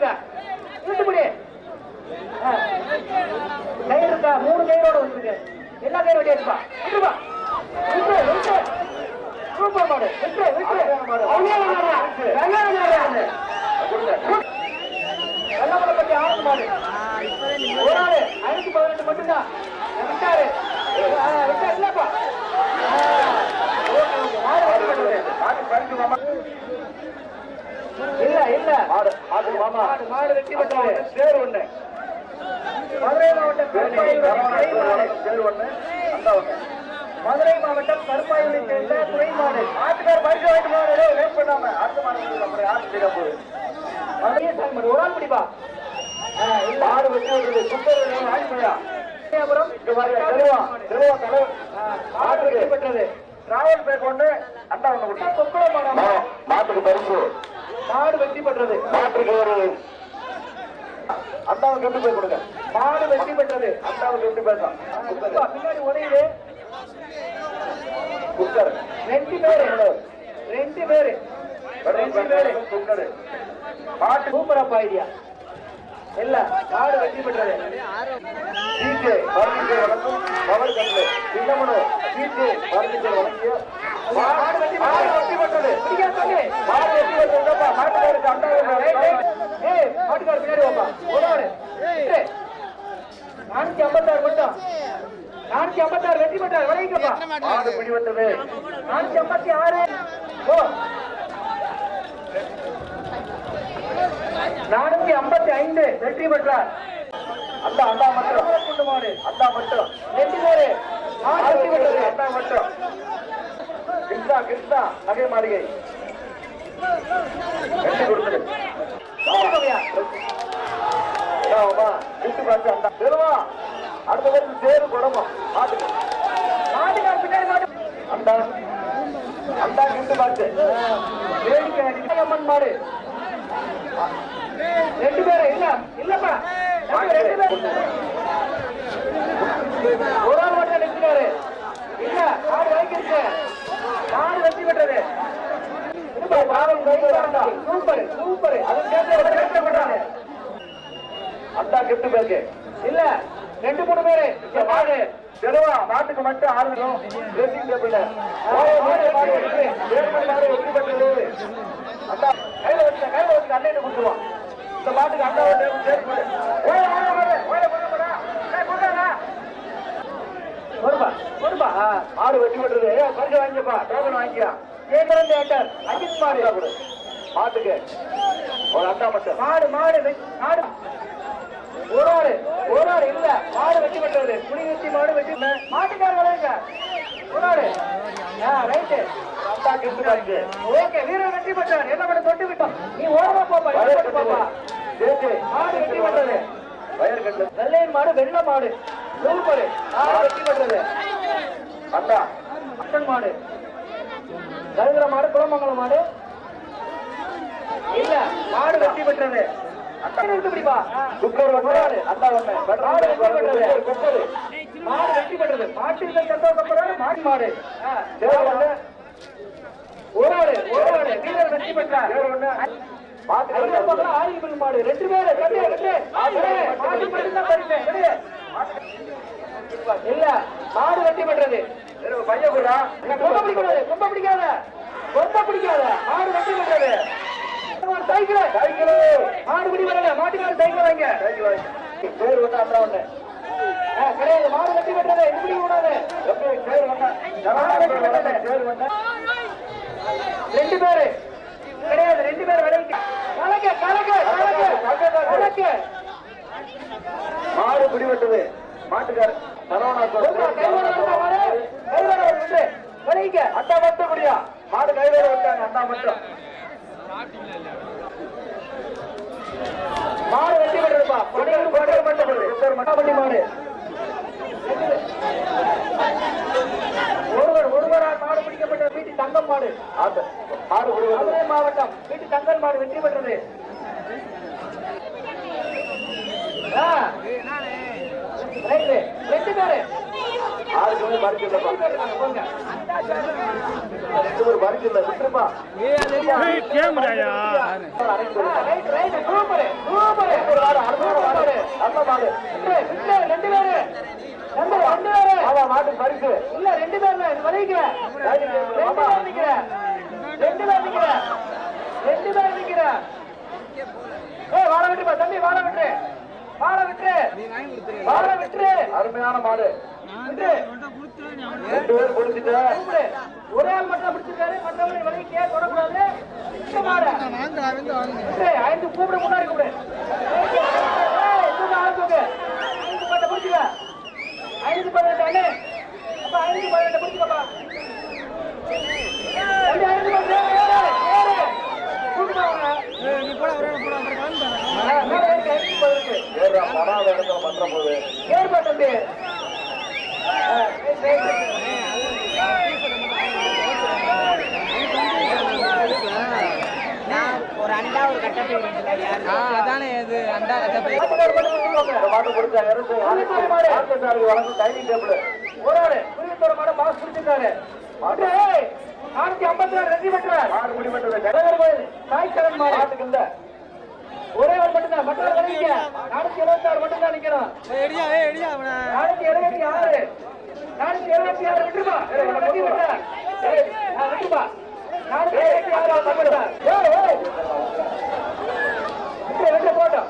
வச்சுக்க இழுத்து முடி. கயிறு இருக்கா மூணு கயிறோட வச்சிருக்கு எல்லா கயிறு வெட்டி எடுப்பா விட்டுப்பா விட்டு விட்டு சூப்பர் மாடு விட்டு விட்டு. நல்ல மாடு. வெள்ளமலை பத்தி ஆறு மாடு ஒரு ஆளு ஐநூத்தி பதினெட்டு மட்டும்தான் விட்டாரு விட்டா இல்லப்பா. இல்ல இல்ல மாடு மாடு வெட்டி பெற்றது சேர் ஒண்ணு. மதுரை மாவட்டம் சேர் ஒண்ணு அந்த மதுரை மாவட்டம் கருப்பாயூரை சேர்ந்த துறை மாடு. ஆட்டுக்கார் பரிசு வாங்கிட்டு போறாரு வெயிட் பண்ணாம. அடுத்த மாடு அப்புறம் யாருக்கு தெரியா போகுது? மதுரை சாமி ஒரு ஆள் பிடிப்பா. ஆ, இல்ல. மாடு வெட்டி விடுறது சுத்தர் வாங்கி போயா விஜயபுரம் இங்க பாருங்க தெருவா தெருவா தலைவர். ஆ, மாடு வெட்டி பெற்றது. டிராவல் பேக் ஒண்ணு அண்டா ஒண்ணு கொடுத்தா. கொக்குளம் மாடு. மாட்டுக்கு பரிசு. மாடு வெட்டி பெற்றது. மாட்டுக்கு ஒரு அண்டாவுக்கு எப்படி போய் கொடுங்க. மாடு வெட்டி பெற்றது. அண்டாவுக்கு எப்படி பேசலாம். பின்னாடி உடையுது குக்கர் ரெண்டு பேரு. ரெண்டு பேரு. ரெண்டு பேரு. குக்கர் மாட்டு சூப்பரப்பா ஐடியா. இல்ல மாடு வெட்டி பெற்றது. டிஜே வழங்கும் பவர் வழங்கிய. நானூத்தி ஐம்பத்தாறு மட்டும் நானூத்தி ஐம்பத்தாறு வெற்றி பெற்றார் வரைக்கப்பா மாடு பிடிபட்டது நானூத்தி ஐம்பத்தி ஆறு ஓ நானூத்தி ஐம்பத்தி ஐந்து வெற்றி பெற்றார் மட்டும் அண்ணா மட்டும் வெற்றி பேரு வெற்றி பெற்றது மட்டும் கிருஷ்ணா நகை மாளிகை. அடுத்த சேரு குடம்பம் மாட்டுக்கு. மாட்டுக்கார பின்னாடி அண்டா. அண்டா கிஃப்ட் பார்த்து வேடிக்கை அம்மன் மாடு. ரெண்டு பேரும் இல்ல இல்லப்பா. ரெண்டு பேரும் ஒரு ஆள் மட்டும் நிற்கிறாரு இல்ல மாடு வாங்கிருக்கு மாடு வெற்றி பெற்றது இருப்பா, பாவம் கை வரண்டா. சூப்பர் சூப்பர் அது சேர்த்து கஷ்டப்பட்டாரு அண்டா கிஃப்ட் பேக்கு இல்ல ரெண்டு மூணு பேரு. மாடு தெருவா மாட்டுக்கு மட்டும் ஆரம்பிக்கும் ட்ரெஸ்ஸிங் டேபிள் மாடு மாடு வெற்றி மாடு வெற்றி பெற்றது அண்டா கையில வச்சு கையில வச்சு கொடுத்துருவான். இந்த மாட்டுக்கு அண்டா டேபிள் சேர்த்து கொடு. ஓய ஓய ஓய மாடு வெற்றி பெற்றது பரிசு வாங்கிக்கப்பா. டோக்கன் வாங்கிக்கலாம் கேக்குறது ஏட்டர் அஜித் மாடு மாட்டுக்கு ஒரு அண்டா மட்டும். மாடு மாடு மாடு. ஒரு ஆளு ஒரு ஆளு இல்ல. மாடு வெட்டி பெற்றது புலி வெட்டி மாடு வெட்டி மாட்டுக்கார விளையாங்க ஒரு ஆளு. ஆ ரைட்டு. ஓகே வீரர் வெற்றி பெற்றார் என்ன பண்ண தொட்டு விட்டோம் நீ ஓரமா போப்பா போப்பா மாடு வயர் கட்டு. வெள்ளையன் மாடு வெள்ள மாடு. சூப்பர் மாடு. வெட்டி பெற்றது அண்டா மட்டன் மாடு. கருகிற மாடு குளமங்கலம் மாடு. இல்ல மாடு வெட்டி பெற்றது. மாடு வெட்டி பெற்றது. மாட்டில் மாட்டு மாடு. ஆ, சேர் ஒன்று ஒரு ஆடு ஒரு ஆடு வீரர் வெற்றி பெற்றார். மாடு. ரெண்டு பேரு. இல்ல மாடு வெட்டி பெற்றது. பையன் கூட கொம்ப பிடிக்காது கொம்ப பிடிக்காத மாடு வெட்டி பெற்றது சைக்கிள். சைக்கிள். பிடி வரல மாட்டுக்கார சைக்கிள் வாங்க. ஒன்று அண்டா ஒன்று ஆ, கிடையாது. மாடு கூடாது. எப்படி சேர் ஒன்று சேர் ஒன்று ரெண்டு பேரு கிடையாது ரெண்டு பேர் விலைக்கு கலக்க கலக்க கலக்க கலக்க மாடு பிடிபட்டது மாட்டுக்கார் சரவணா விலைக்க அண்டா மட்டும் முடியா மாடு கைவேற விட்டாங்க அண்ணா மட்டும் மாடு வெட்டி விடுறப்பா பணிகள் குக்கர் மட்டும் கொடு. குக்கர் மட்டும் மட்டாப்பட்டி மாடு ஒருவர் ஒருவரால் மாடு பிடிக்கப்பட்ட வீட்டு தங்கம் மாடு ஆட்டு. மாடு மதுரை மாவட்டம் வீட்டு தங்கல் மாடு வெற்றி பெற்றது ஆ. ரைட்டு. ரெண்டு பேரு ஆறுக்கு வந்து போங்க. பேர் பரிசு இல்லை. விட்டுருப்பா. கேமுடாயா ரெண்டு பேரு ரெண்டு ரெண்டு பேரு ஆமா மாட்டு பரிசு. இல்ல ரெண்டு பேர்ல இது வரைக்கும் டைனிங் ரெண்டு பேர் நிக்கிற ரெண்டு பேர் நிக்கிற ரெண்டு பேர் நிக்கிற ஏய் வாழ விட்டுப்பா தம்பி வாழ விட்டு வாழ விட்டு வாழ விட்டு. அருமையான மாடு. விட்டு. ரெண்டு பேர் பிடிச்சிட்டு கூப்பிடு. ஒரே ஆள் மட்டும் பிடிச்சிருக்காரு மற்றவங்க வலிக்க தொடக்கூடாது ஐந்து கூப்பிடு முன்னாடி கூப்பிடு. ஐந்து பட்டை பிடிச்சுக்க. ஐந்து பதினெட்டு அண்ணே. அப்பா, ஐந்து பதினெட்டு பிடிச்சுக்கப்பா. தம்பி, அதானே இது அண்டா கட்டப்பை மாட நானூத்தி ஐம்பத்தி ஆறு ரெடி பெற்றார் மாடு முடிவெட்டது தலைவர் கோயில் தாய்க்கடன் மாடு மாட்டுக்கு இல்ல ஒரே ஒரு மட்டும்தான் மற்றவர் கழிக்க நானூத்தி எழுபத்தி ஆறு மட்டும்தான் நிக்கணும் நானூத்தி எழுபத்தி ஆறு நானூத்தி எழுபத்தி ஆறு விட்டுருப்பா. வெட்டி விட்டார் விட்டுப்பா நானூத்தி எழுபத்தி ஆறு போட்டோம்